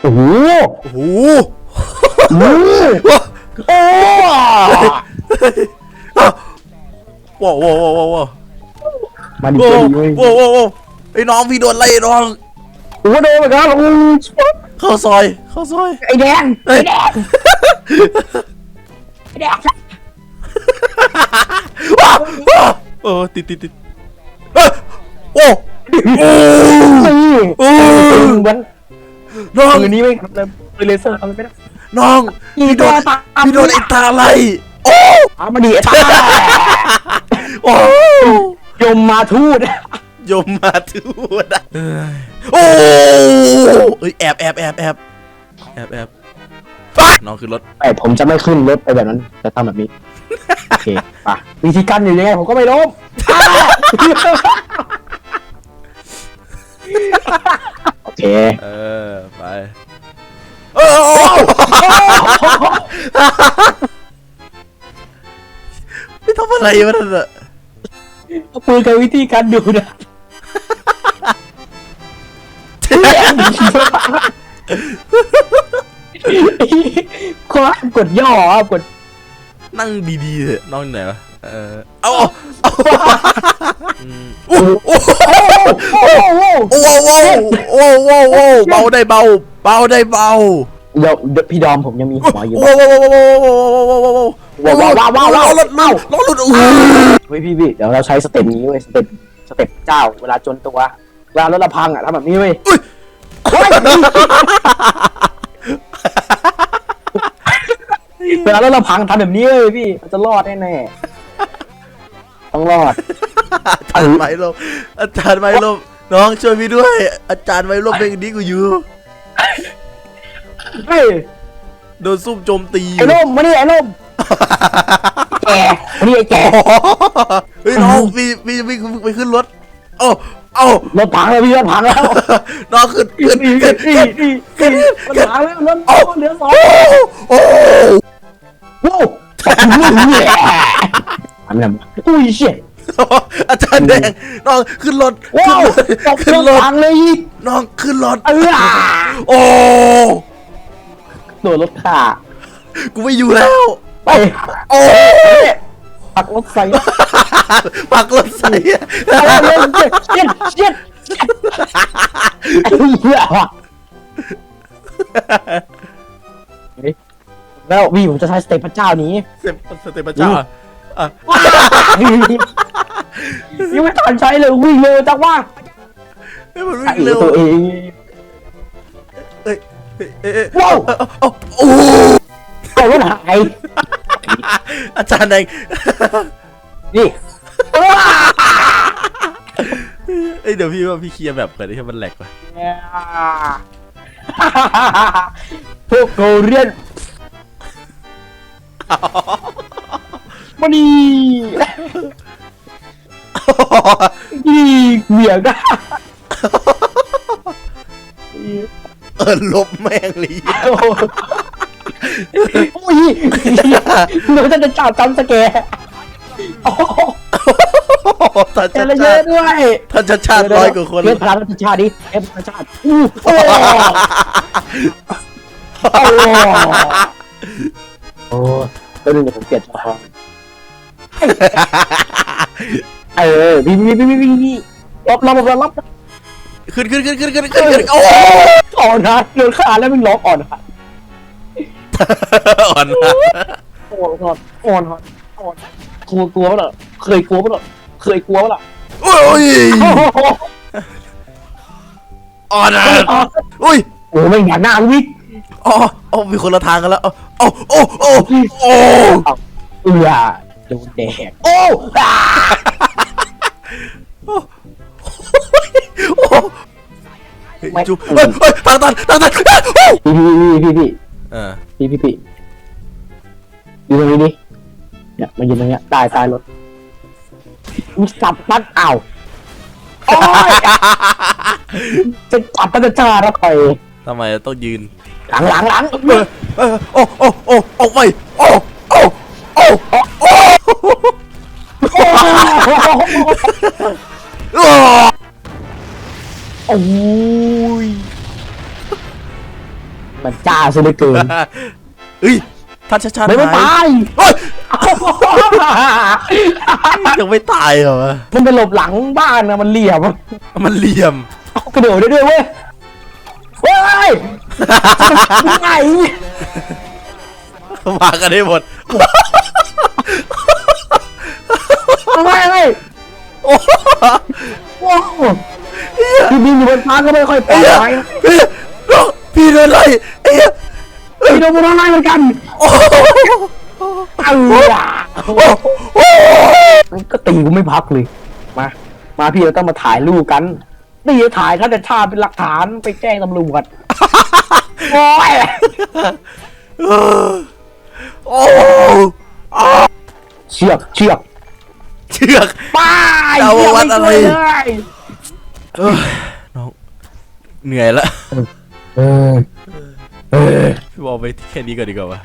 โอ้โหโอ้โหโอ้โหโอ้ว้าวว้าวว้าวว้าวมาดิโอ้มาดิเว้ยโหโอ้โหไอ้น้องพี่โดนไล่น้องโอ้โหโดนเหมือนกันโอ้โหเข้าซอยเข้าซอยไอ้แดงเฮ้ยไอ้แดงว้าวว้าวเออติดติดติดเอ้ยโอ้โอ้นี่โอ้เหมือน น้องมือนี้ไม่ทำเลยปืนเลเซอร์ทำไม่ได้น้องพี่โดนพี่โดนไอ้ตาไล่โอ้เอามาดิไอ้ตาโอ้ยมมาทูดยมมาทูดอะเอ้ยโอ้เอ้ยแอบแอบแอบแอบแอบแอบอะน้องขึ้นรถไอ้ผมจะไม่ขึ้นรถไปแบบนั้นจะทำแบบนี้โอเคป่ะวิธีการอยู่ยังไงผมก็ไม่ล้มโอ เคเออ ไปโอ้ไม่ทำอะไรวะนั่นอะเอาปืนกับวิธีการดูนะควกดย่ออะกดนั่งดีๆเถอะน้องไหนวะ เออ เอา โอ้โอ้โอ้โอ้เบาได้เบา เบาได้เบาเดี๋ยวเดี๋ยวพี่ดอมผมยังมีหัวอยู่โอ้โอ้โอ้โอ้โอ้โอ้โอ้โอ้ว้าวว้าวว้าวว้าวรถรถรถรถโอ้เฮ้ยพี่พี่เดี๋ยวเราใช้สเต็ปนี้เว้ยสเต็ปสเต็ปเจ้าเวลาจนตัวเวลารถเราพังอะทำแบบนี้เว้ยเฮ้ยเวลารถเราพังทำแบบนี้เว้ยพี่มันจะรอดแน่ๆต้องรอดอาจารย์ไม้ลมอาจารย์ไม้ลม น้องช่วยพี่ด้วย อาจารย์ไม้ลมเป็นอย่างนี้กูอยู่เฮ้ยโดนซุ่มโจมตีอไอ้ยู่ล่มมานี่ไอ้ล่มแกมานี่ไอ้แกเฮ้ยน้องพี่พี่พี่ไปขึ้นรถเอ้าเอ้ารถพังแล้วพี่รถพังแล้วน้องขึ้นขึ้นนี่ขึ้นนี่ขึ้นนี่นี่มันพังแล้วรถเหลือสองโอ้โอ้โว้วอันนั้นอุ้ยเชี่ย อาจารย์แดงน้องขึ้นรถว้าวตกขึ้เรืนอรถพังเลยอีกน้องขึ้นรถเออโอ้โดนรถขากูไม่อยู่แล้ว ไปโอ้ปักรถใส่ปักรถใส่อะไรเลยเชี่ยเชี่ยเหี้ยแล้วพี่ผมจะใช้สเตปพระเจ้านี้ เสพสเตปพระเจ้าอะ ยังไม่ทันใช้เลยวิ่งเร็วจังว่าเฮ้ยมันวิ่ไอ้งเร็วตัวเองเอ้ยเอ้ยเอ้ยเอ้ยว้าวโอ้โอ้เอารถหายอาจารย์แดงนี่เอ้ยเดี๋ยวพี่ว่าพี่เคลียร์แบบเกิดที่มันแหลกว่ะพวกโกเรียนมาดี นี่เหวี่ยงได้เออลบแม่งเลยโอ้ยเราจะจะจับจำสแกร์โอ้โหท่านเจชาริญติเยอะด้วยท่านชาติชาติร้อยกว่าคนเทพพลังประชาดิเทพประชาติอู้โอ้โอ้ก็นึงเดี๋ยวผมเปลี่ยนจอ เออพี่พี่พี่พี่พี่รับรับรับรับขึ้นขึ้นขึ้นขึ้นขึ้นขึ้นขึ้นโอ้อ่อนฮะเดินขาแล้วมึงร้องอ่อนฮะอ่อนนะอ่อนอ่อนอ่อนฮะอ่อนกลัวกลัวปะล่ะเคยกลัวปะล่ะเคยกลัวปะล่ะโอ้ยอ่อนนะอุ้ยโอ้ไม่อยากหน้าวิกอ๋ออ๋อมีคนละทางกันแล้วโอ้โอ้โอ้โอ้เอือโดนแดกโอ้ จุเฮ้ยเฮ้ยทางตันทางตันพี่พี่พี่พี่เออพี่พี่พี่อยู่ตรงนี้ดิเนี่ยมายืนตรงเนี้ยใตายตายรถมึงสับนัดอ้าวโอ้ยจะจับมันจะจ้าแล้วคอยทำไมต้องยืนหลังหลังหลังเออเออโอ้โอ้โอ้โอ้ไม่ มันจ้าซะเหลือเกินเอ้ยท่านชาชาติไม่ไม่หายตายเฮ้ยยังไม่ตายเหรอวะมันไปหลบหลังบ้านนะมันเหลี่ยมมันเหลี่ยมเอากระโดดได้ด้วยเว้ยเฮ้ยไงมากันได้หมดไม่ไม่โอ้โอ้โหพี่บินอยู่บนฟ้าก็ไม่ค่อยปลอดภัย พี่พี่โดนไล่เอ้ยพี่โดนบนอะไรเหมือนกันโอ้เอ้ามันก็ตีกูไม่พักเลย มา มาพี่เราต้องมาถ่ายรูปกันนี่จะถ่ายถ้าจะชาติเป็นหลักฐานไปแจ้งตำรวจโอ้ยโอ้เชือกเชือกเชือก ป้ายเอาวัดอะไรเชืกม่ช่วยเลย เอ้ยน้องเหนื่อยละ เออ เออ พี่บอกไปแค่นี้ก่อนดีกว่าวะ